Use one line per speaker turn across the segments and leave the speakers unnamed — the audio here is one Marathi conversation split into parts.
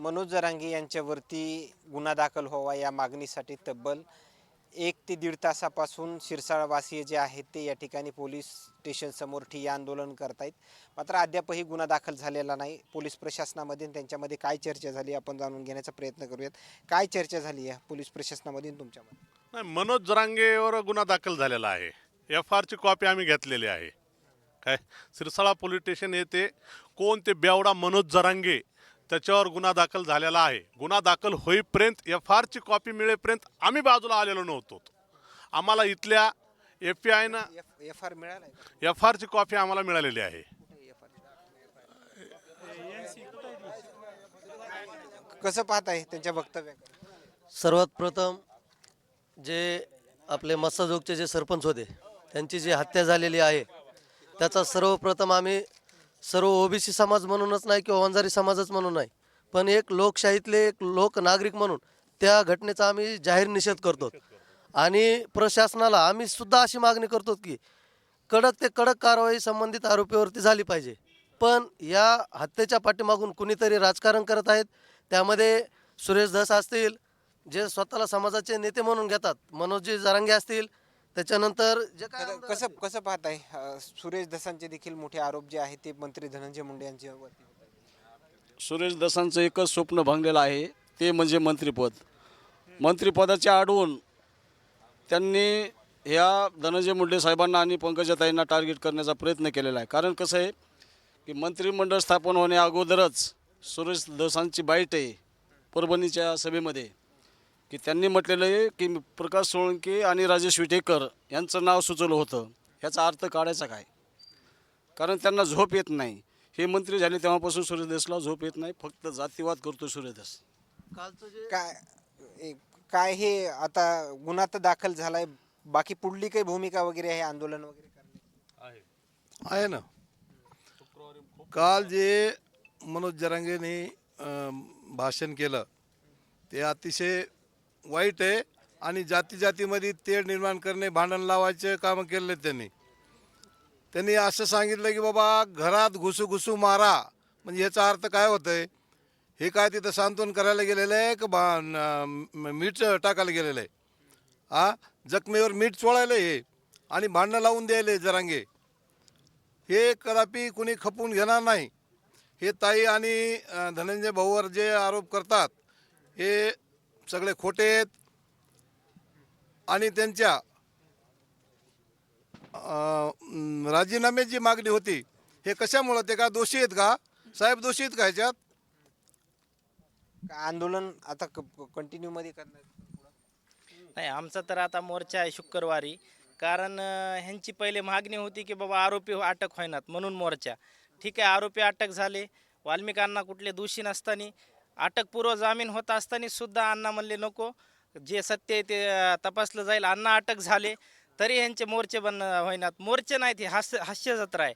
मनोज जरांगे यांच्यावरती गुन्हा दाखल व्हावा या मागणीसाठी तब्बल एक ते दीड तासापासून शिरसाळवासीय जे आहेत ते या ठिकाणी पोलीस स्टेशनसमोर ठिय्या आंदोलन करतायत. मात्र अद्यापही गुन्हा दाखल झालेला नाही. पोलीस प्रशासनामध्ये त्यांच्यामध्ये काय चर्चा झाली आपण जाणून घेण्याचा प्रयत्न करूयात. काय चर्चा झाली आहे पोलीस प्रशासनामध्ये तुमच्यामध्ये?
नाही मनोज जरांगेवर गुन्हा दाखल झालेला आहे. एफ आरची कॉपी आम्ही घेतलेली आहे. काय? सिरसाळा पोलीस स्टेशन येथे कोण? ते बेवडा मनोज जरांगे त्याच्यावर गुन्हा दाखल झालेला आहे. गुन्हा दाखल होईपर्यंत एफ आरची कॉपी मिळेपर्यंत आम्ही बाजूला आलेलो नव्हतो. आम्हाला इथल्या एफ पी आयनं
एफ एफ आर मिळाला आहे
एफ आरची कॉपी आम्हाला मिळालेली आहे.
कसं पाहताय त्यांच्या वक्तव्यात
सर्वात प्रथम जे आपले मस्साजोगचे जे सरपंच होते त्यांची जी हत्या झालेली आहे त्याचा सर्वप्रथम आम्ही सर्व ओबीसी समाज म्हणूनच नाही किंवा वंजारी समाजच म्हणून नाही पण एक लोकशाहीतले एक लोक नागरिक म्हणून त्या घटनेचा आम्ही जाहीर निषेध करतो. आणि प्रशासनाला आम्ही सुद्धा अशी मागणी करतो की कडक ते कडक कारवाई संबंधित आरोपीवरती झाली पाहिजे. पण या हत्येच्या पाठीमागून कुणीतरी राजकारण करत आहेत त्यामध्ये सुरेश धस असतील जे स्वतःला समाजाचे नेते म्हणून घेतात मनोजी जरांगे असतील त्याच्यानंतर जे काय
कसं- कसं कसं पाहताय? अं, सुरेश दसांचे देखील मोठे आरोप जे आहेत ते मंत्री धनंजय मुंडे यांच्यावरती होत आहेत.
सुरेश दसांचं एकच स्वप्न भांगलेलं आहे ते म्हणजे मंत्रिपद. मंत्रिपदाच्या आडवून त्यांनी ह्या धनंजय मुंडे साहेबांना आणि पंकजाताईंना टार्गेट करण्याचा प्रयत्न केलेला आहे. कारण कसं आहे की मंत्रिमंडळ स्थापन होण्या अगोदरच सुरेश दसांची बाईट आहे परभणीच्या सभेमध्ये. की त्यांनी म्हटलेलं आहे की प्रकाश सोळंके आणि राजेश विटेकर यांचं नाव सुचवलं होतं. ह्याचा अर्थ काढायचा काय? कारण त्यांना झोप येत नाही. हे मंत्री झाले तेव्हापासून सूर्यदेशला झोप येत नाही. फक्त जातीवाद करतो सूर्यदेश.
कालचं जे
काय काय हे आता गुन्हा तर दाखल झालाय. बाकी पुढली काही भूमिका वगैरे आहे आंदोलन वगैरे
आहे. ना. काल जे मनोज जरांगेने भाषण केलं ते अतिशय वाईट आहे आणि जाती जातीमध्ये तेढ निर्माण करणे भांडण लावायचे कामं केले त्यांनी. त्यांनी असं सांगितलं की बाबा घरात घुसू घुसू मारा. म्हणजे ह्याचा अर्थ काय होतं आहे हे काय तिथं सांत्वन करायला गेलेलं आहे की बा मीठ टाकायला गेलेलं आहे? हा जखमेवर मीठ चोळायला हे. आणि भांडणं लावून द्यायले जरांगे. हे कदापि कुणी खपून घेणार नाही. हे ताई आणि धनंजय भाऊवर जे आरोप करतात हे सगळे खोटे आहेत. आणि त्यांच्या अं, राजीनाम्याची मागणी होती हे कशामुळं? ते का दोषी आहेत का? साहेब दोषी आहेत का ह्याच्यात?
आंदोलन आता कंटिन्यू मध्ये करणार?
नाही आमचा तर आता मोर्चा आहे शुक्रवारी. कारण ह्यांची पहिले मागणी होती की बाबा आरोपी अटक होईनात म्हणून मोर्चा. ठीक आहे आरोपी अटक झाले. वाल्मिकांना कुठले दोषी नसताना अटकपूर्व जामीन होत असताना सुद्धा अण्णा म्हणले नको जे सत्य आहे ते तपासलं जाईल. अण्णा अटक झाले तरी ह्यांचे मोर्चे बन होईनात. मोर्चे नाहीत हे हास्य हास्य जत्रा आहे.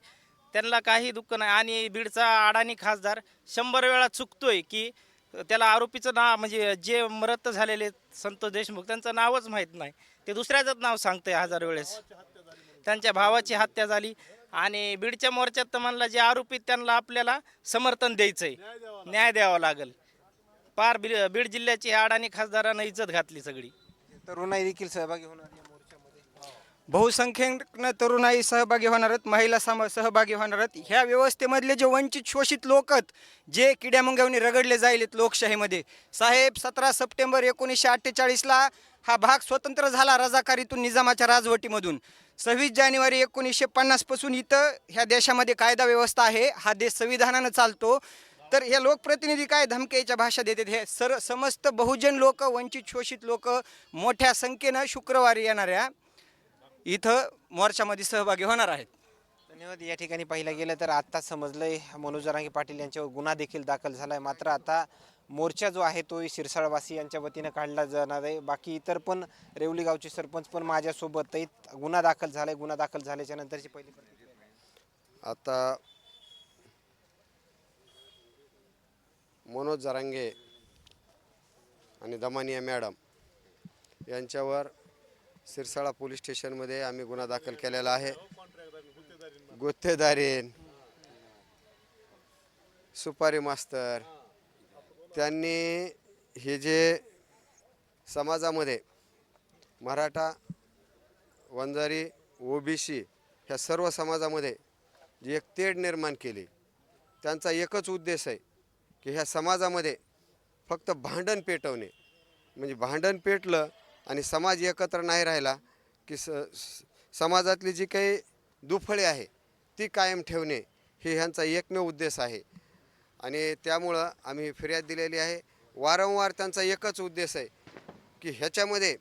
त्यांना काही दुःख नाही. आणि बीडचा अडाणी खासदार शंभर वेळा चुकतोय की त्याला आरोपीचं नाव म्हणजे जे मृत झालेले संतोष देशमुख त्यांचं नावच माहीत नाही. ते दुसऱ्याचंच नाव सांगतंय हजार वेळेस. त्यांच्या भावाची हत्या झाली. आणि बीडच्या मोर्चात तर म्हणला जे आरोपी त्यांना आपल्याला समर्थन द्यायचं आहे न्याय द्यावा लागेल. पार बीड बीड जिल्ह्याची अडाणी खासदारानं इज्जत घातली सगळी.
तरुणाई देखील सहभागी होणार या मोर्चामध्ये?
बहुसंख्येनं तरुणाई सहभागी होणार आहेत महिला सम सहभागी होणार आहेत. ह्या व्यवस्थेमधले जे वंचित शोषित लोक आहेत जे किड्यामुंग्यावनी रगडले जायलेत लोकशाहीमध्ये. साहेब सतरा सप्टेंबर एकोणीसशे अठ्ठेचाळीसला हा भाग स्वतंत्र झाला रजाकारीतून निजामाच्या राजवटीमधून. सव्वीस जानेवारी एकोणीसशे पन्नासपासून इथं ह्या देशामध्ये कायदा व्यवस्था आहे. हा देश संविधानानं चालतो. तर हे लोकप्रतिनिधी काय धमक्याच्या भाषा देतात? हे सर समस्त बहुजन लोक वंचित शोषित लोक मोठ्या संख्येनं शुक्रवारी येणाऱ्या इथं मोर्चामध्ये सहभागी होणार आहेत.
धन्यवाद. या ठिकाणी पाहिलं गेलं तर आता समजलंय मनोज जरांगे पाटील यांच्यावर गुन्हा देखील दाखल झालाय. मात्र आता मोर्चा जो आहे तो शिरसाळवासी यांच्या वतीनं काढला जाणार आहे. बाकी इतर पण रेवली गावचे सरपंच पण माझ्यासोबत आहेत गुन्हा दाखल झालाय. गुन्हा दाखल झाल्याच्या नंतरची पहिली प्रतिक्रिया.
आता मनोज जरांगे आणि दमानिया मॅडम यांच्यावर सिरसाळा पोलीस स्टेशनमध्ये आम्ही गुन्हा दाखल केलेला आहे. गुत्तेदारीन सुपारी मास्तर त्यांनी हे जे समाजामध्ये मराठा वंजारी ओबीसी ह्या सर्व समाजामध्ये जी एक तेढ निर्माण केली त्यांचा एकच उद्देश आहे की ह्या समाजामध्ये फक्त भांडण पेटवणे. म्हणजे भांडण पेटलं आणि समाज एकत्र नाही राहिला की स समाजातली जी काही दुफळे आहे ती कायम ठेवणे हे ह्यांचा एकमेव उद्देश आहे. आणि त्यामुळं आम्ही फिर्याद दिलेली आहे. वारंवार त्यांचा एकच उद्देश आहे की ह्याच्यामध्ये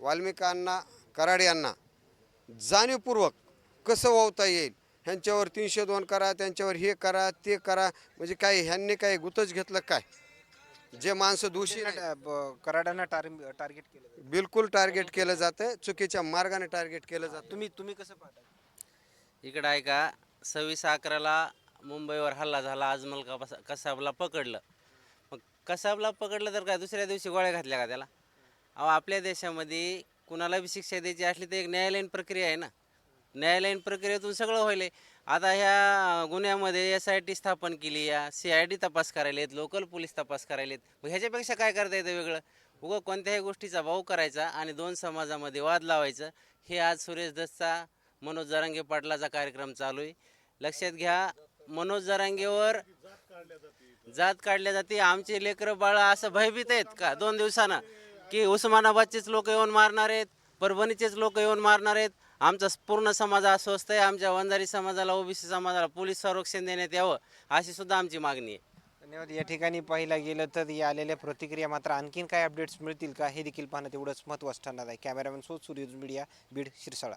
वाल्मिकांना कराड यांना जाणीवपूर्वक कसं वावता येईल ह्यांच्यावर तीनशे दोन करा त्यांच्यावर हे करा ते करा. म्हणजे काय ह्यांनी काय गुतच घेतलं काय? जे माणसं दोषी नाही.
कराडांना टार्ग- टार्गेट केलं
बिलकुल टार्गेट केलं जातं चुकीच्या मार्गाने टार्गेट केलं जातं.
तुम्ही तुम्ही कसं पाहता?
इकडं आहे का सव्वीस अकराला मुंबईवर हल्ला झाला अजमल कसा कसाबला पकडलं. मग कसाबला पकडलं तर काय दुसऱ्या दिवशी गोळ्या घातल्या का त्याला? अहो आपल्या देशामध्ये कुणाला बी शिक्षा द्यायची असली तर एक न्यायालयीन प्रक्रिया आहे ना. न्यायालयीन प्रक्रियेतून सगळं होईल आता ह्या गुन्ह्यामध्ये एस आय टी स्थापन केली या सी आय डी तपास करायला आहेत लोकल पोलीस तपास करायला मग ह्याच्यापेक्षा काय करता येतं वेगळं? उगं कोणत्याही गोष्टीचा भाऊ करायचा आणि दोन समाजामध्ये वाद लावायचं हे आज सुरेश दसचा मनोज जरांगे पाटलाचा कार्यक्रम चालू आहे. लक्षात घ्या मनोज जरांगेवर जात काढल्या जाते. आमचे लेकरं बाळ असं भयभीत आहेत का? दोन दिवसानं. की उस्मानाबादचेच लोक येऊन मारणार आहेत परभणीचेच लोक येऊन मारणार आहेत आमचा पूर्ण समाज अस्वस्थ आहे. आमच्या वंजारी समाजाला ओबीसी समाजाला पोलीस संरक्षण देण्यात यावं अशी सुद्धा आमची मागणी आहे.
धन्यवाद. या ठिकाणी पाहिलं गेलं तर या आलेल्या प्रतिक्रिया मात्र आणखीन काय अपडेट्स मिळतील का हे देखील पाहणं तेवढंच महत्त्वाचं ठरणार आहे. Cameraman so Suryaj media Beed Shirsala.